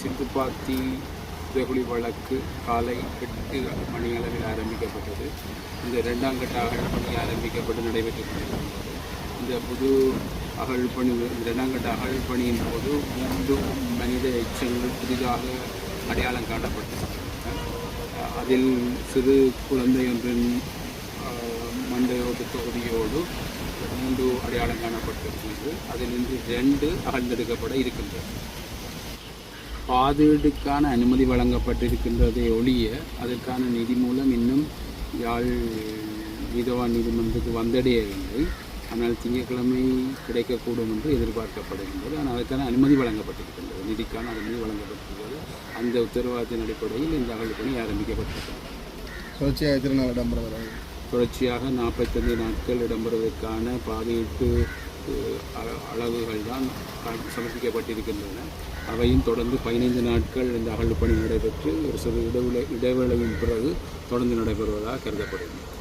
சிந்துப்பாத்தி புதைகுழி வழக்கு காலை எட்டு மணி அளவில் ஆரம்பிக்கப்பட்டது. இந்த இரண்டாம் கட்ட அகழ்பணி ஆரம்பிக்கப்பட்டு நடைபெற்றது இந்த புது அகழ்பணி பணி இரண்டாம் கட்ட அகழ்பணியின் போது மூன்று மனித எச்சங்கள் புதிதாக அடையாளம் காணப்பட்டது. அதில் சிறு குழந்தை ஒன்றின் மண்டையோடு தொகுதியோடு மூன்று அடையாளம் காணப்பட்டிருக்கின்றது அதில் இன்று ரெண்டு அகழ்ந்தெடுக்கப்பட இருக்கின்றது. பாதீடுக்கான அனுமதி வழங்கப்பட்டிருக்கின்றதை ஒழிய அதற்கான நிதி மூலம் இன்னும் யாழ் நீதவான் நீதிமன்றத்துக்கு வந்தடையவில்லை ஆனால் திங்கட்கிழமை கிடைக்கக்கூடும் என்று எதிர்பார்க்கப்படுகின்றது. ஆனால் அதற்கான அனுமதி வழங்கப்பட்டிருக்கின்றது. நிதிக்கான அனுமதி வழங்கப்பட்டிருக்கிறது. அந்த உத்தரவாதத்தின் அடிப்படையில் இந்த அகழ்பணி ஆரம்பிக்கப்பட்டிருக்கிறது. தொடர்ச்சியாக எத்தனை நாள் இடம்பெறுவது தொடர்ச்சியாக நாற்பத்தைந்து நாட்கள் இடம்பெறுவதற்கான பாதையீட்டு அளவுகள் தான் சமர்ப்பிக்கப்பட்டிருக்கின்றன. அவையும் தொடர்ந்து பதினைந்து நாட்கள் இந்த அகழ்வு பணி நடைபெற்று ஒரு சிறு இடைவெளி இடைவேளையின் பிறகு தொடர்ந்து நடைபெறுவதாக கருதப்படுகிறது.